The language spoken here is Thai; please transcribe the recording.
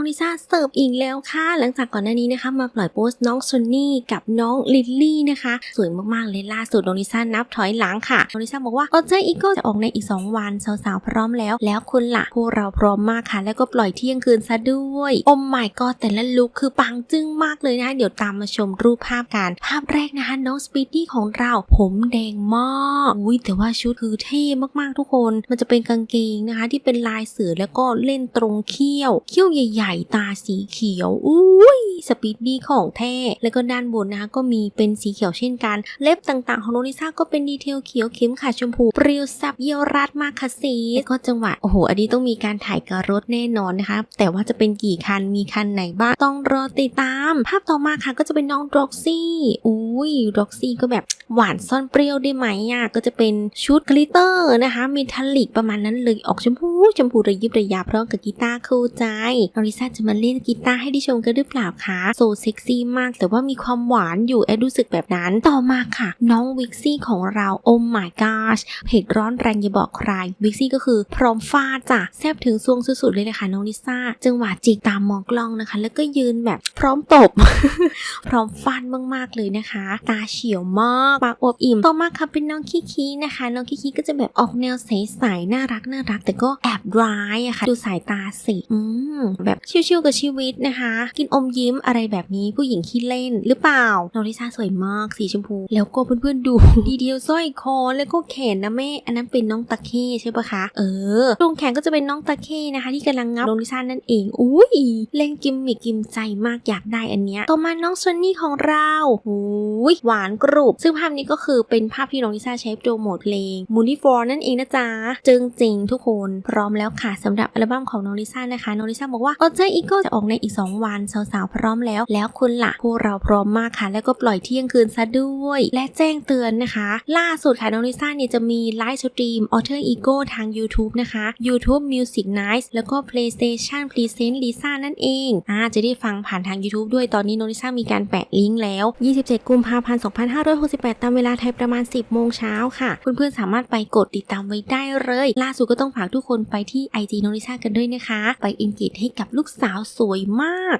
องลิซ่าเสิร์ฟอีกแล้วค่ะ หลังจากก่อนหน้านี้นะคะ มาปล่อยโพสต์น้องซนนี่กับน้องลิลลี่นะคะ สวยมากๆเลยล่าสุดน้องลิซ่านับถอยหลังค่ะน้องลิซ่าบอกว่าออเจออีโก้จะออกในอีก 2 วันสาวๆพร้อมแล้ว แล้วคุณล่ะพวกเราพร้อมมากค่ะ แล้วก็ปล่อยเที่ยงคืนซะด้วยโอ้ my god แต่ละลุคคือปังจึ้งมากเลยนะคะเดี๋ยวตามมาชมรูปภาพกัน ภาพแรกนะคะน้องสปีดดี้ของเรา ผมแดงมากอุ้ยแต่ว่าชุดคือเท่มากๆทุกคน มันจะเป็นกางเกงนะคะ ที่เป็นลายเสือแล้วก็เล่นตรงเขี้ยวเขี้ยวใหญ่ๆตาสีเขียว อุ้ยสปีดดี้ของแท้ แล้วก็ด้านบนนะคะก็มีเป็นสีเขียวเช่นกัน เล็บต่างๆของโนริซ่าก็เป็นดีเทลเขียวเข็มขาดชมพูเปรียวสับเยี่ยวรัดมากค่ะสีแล้วก็จังหวะโอ้โหอันนี้ต้องมีการถ่ายกับรถแน่นอนนะคะ แต่ว่าจะเป็นกี่คันมีคันไหนบ้างต้องรอติดตาม ภาพต่อมาค่ะก็จะเป็นน้องด็อกซี่อุ้ยด็อกซี่ก็แบบหวานซ่อนเปรี้ยวได้ไหมอะก็จะเป็นชุดกลิตเตอร์นะคะเมทัลลิกประมาณนั้นเลยออกชมพู ชมพูระยิบระยับพร้อมกับกีตาร์คู่ใจน้องลิซ่าจะมาเล่นกีตาร์ให้ได้ชมกันหรือเปล่าคะโซเซ็กซี่มากแต่ว่ามีความหวานอยู่แอดรู้สึกแบบนั้นต่อมาค่ะ น้องวิกซี่ของเราโอ้ my gosh เผ็ดร้อนแรงอย่าบอกใครวิกซี่ก็คือพร้อมฟาดจ้ะแซบถึงซวงสุดๆเลยนะคะน้องลิซ่าจังหวะจิกตามมองกล้องนะคะ แล้วก็ยืนแบบพร้อมตบ พร้อมฟันมากๆเลยนะคะ ตาเฉียวมากปากอวบอิ่มต่อมาค่ะเป็นน้องคิคินะคะ น้องคิคิก็จะแบบออกแนวใสๆน่ารักน่ารักแต่ก็แอแบร้ายอะค่ะ ดูสายตาสิ อืม แบบชิวๆกับชีวิตนะคะ กินอมยิ้มอะไรแบบนี้ผู้หญิงขี้เล่นหรือเปล่า น้องลิซ่าสวยมากสีชมพู แล้วก็เพื่อนๆดูดีเดียวสร้อยคอแล้วก็แขนนะแม่ อันนั้นเป็นน้องตะเข้ใช่ปะคะ เออตรงแขนก็จะเป็นน้องตะเข้นะคะ ที่กำลังงับน้องลิซ่านั่นเอง อุ้ยเล่นกิมมิกกิมใจมากอยากได้อันเนี้ย ต่อมาน้องซนนี่ของเราอุ้ยหวานกรุบ ซึ่งภาพนี้ก็คือเป็นภาพที่น้องลิซ่าใช้โปรโมทเพลง m o o n y f o r นั่นเองนะจ๊ะจึงจริงทุกคนพร้อมแล้วค่ะสำหรับอัลบั้มของน้องลิซ่านะคะน้องลิซ่าบอกว่าออเจอร์อีโก้จะออกในอีก 2 วันสาวๆพร้อมแล้ว แล้วคุณล่ะพวกเราพร้อมมากค่ะ แล้วก็ปล่อยเที่ยงคืนซะด้วย และแจ้งเตือนนะคะ ล่าสุดค่ะน้องลิซ่าเนี่ยจะมีไลฟ์สตรีม Alter Ego ทาง YouTube นะคะ YouTube Music Night แล้วก็ PlayStation Present Lisa นั่นเองอ่าจะได้ฟังผ่านทาง YouTube ด้วยตอนนี้น้องลิซ่ามีการแปะลิงก์แล้ว 27 กุมภาพันธ์ 2568 ตามเวลาไทยประมาณ 10 โมงเช้าค่ะ เพื่อนๆสามารถไปกดติดตามไว้ได้เลย ล่าสุดก็ต้องฝากทุกคนไปที่ IG น้องลิซ่ากันด้วยนะคะ ไปอินกิตให้กับลูกสาวสวยมาก